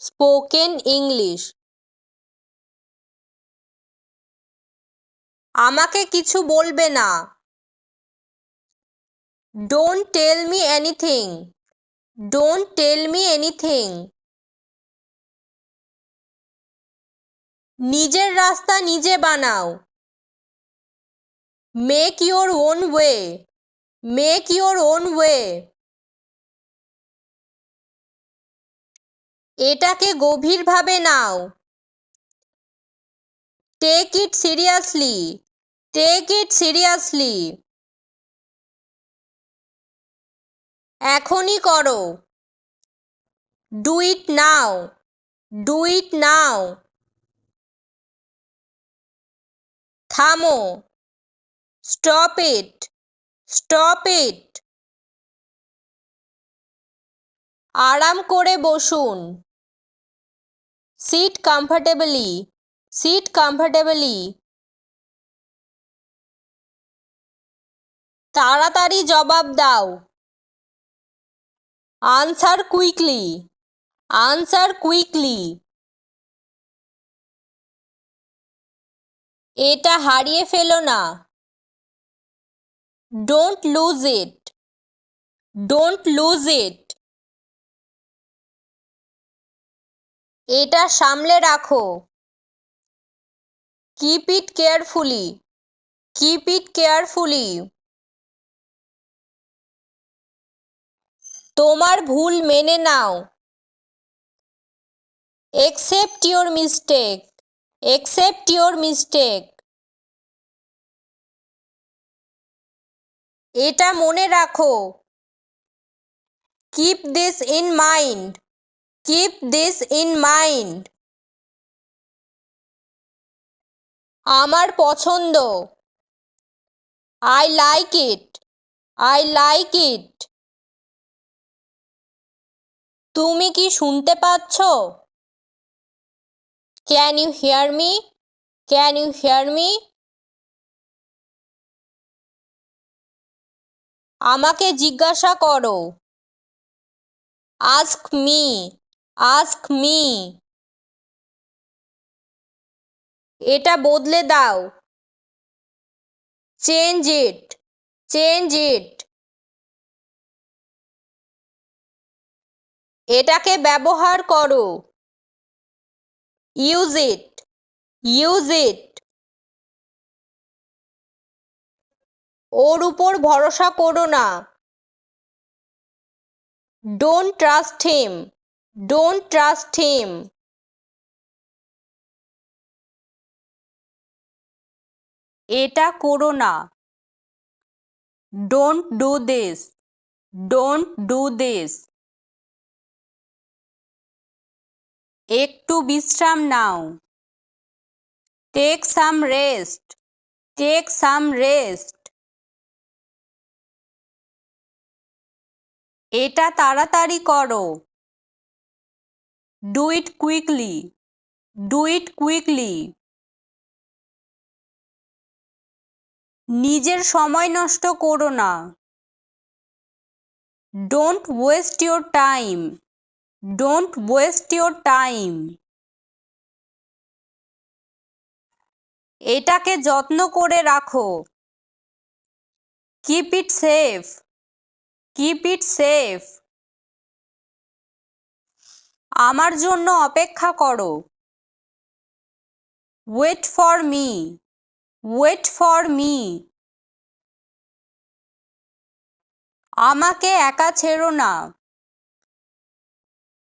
Spoken English. আমাকে কিছু বলবে না। Don't tell me anything don't tell me anything নিজের রাস্তা নিজে বানাও। Make your own way make your own way এটাকে গভীরভাবে নাও। Take it seriously take it seriously এখনই করো। Do it now do it নাও থামো। স্টপ ইট স্টপ ইট আরাম করে বসুন। সিট কমফর্টেবলি সিট কমফর্টেবলি তাড়াতাড়ি জবাব দাও। আনসার কুইকলি আনসার কুইকলি এটা হারিয়ে ফেলো না। Don't lose it don't lose it এটা সামলে রাখো। Keep it carefully keep it carefully তোমার ভুল মেনে নাও। Accept your mistake accept your mistake এটা মনে রাখো। Keep this in mind keep this in mind আমার পছন্দ। I like it I like it তুমি কি শুনতে পাচ্ছ? Can you hear me can you hear me আমাকে জিজ্ঞাসা করো। আস্ক মি আস্ক মি এটা বদলে দাও। চেঞ্জ ইট চেঞ্জ ইট এটাকে ব্যবহার করো। ইউজ ইট ইউজ ইট ওর উপর ভরসা করো না। Don't trust him don't trust him এটা করো না। Don't do this don't do this একটু বিশ্রাম নাও। Take some rest take some rest এটা তাড়াতাড়ি করো। Do it quickly do it quickly নিজের সময় নষ্ট করো না। Don't waste your time don't waste your time এটাকে যত্ন করে রাখো। Keep it safe keep it safe আমার জন্য অপেক্ষা করো। Wait for me wait for me আমাকে একা ছেড়ো না।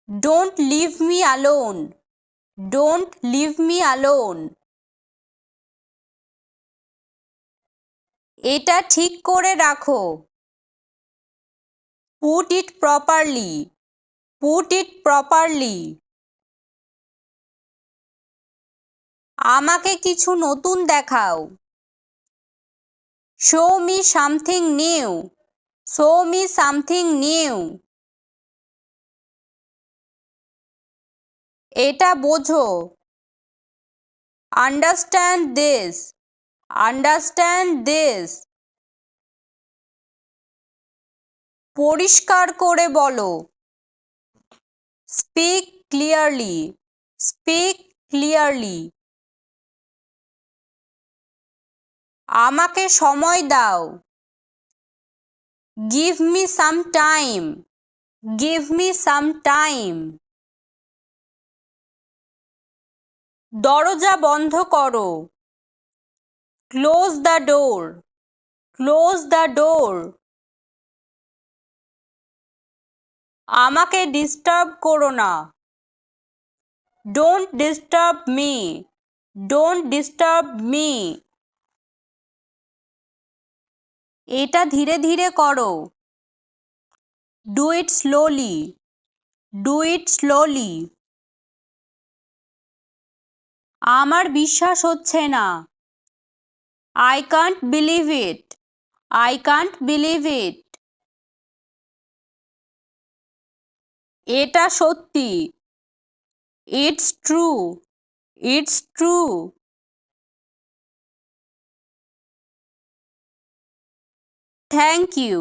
Don't leave me alone don't leave me alone এটা ঠিক করে রাখো। Put it properly put it properly আমাকে কিছু নতুন দেখাও। Show me something new show me something new এটা বোঝো। আন্ডারস্ট্যান্ড দিস আন্ডারস্ট্যান্ড দিস পরিষ্কার করে বলো। স্পিক ক্লিয়ারলি স্পিক ক্লিয়ারলি আমাকে সময় দাও। Give me some time give me some time দরজা বন্ধ করো। Close the door close the door আমাকে ডিস্টার্ব করো না। Don't disturb me don't disturb me এটা ধীরে ধীরে করো। Do it slowly do it slowly আমার বিশ্বাস হচ্ছে না। I can't believe it I can't believe it এটা সত্যি। It's true it's true thank you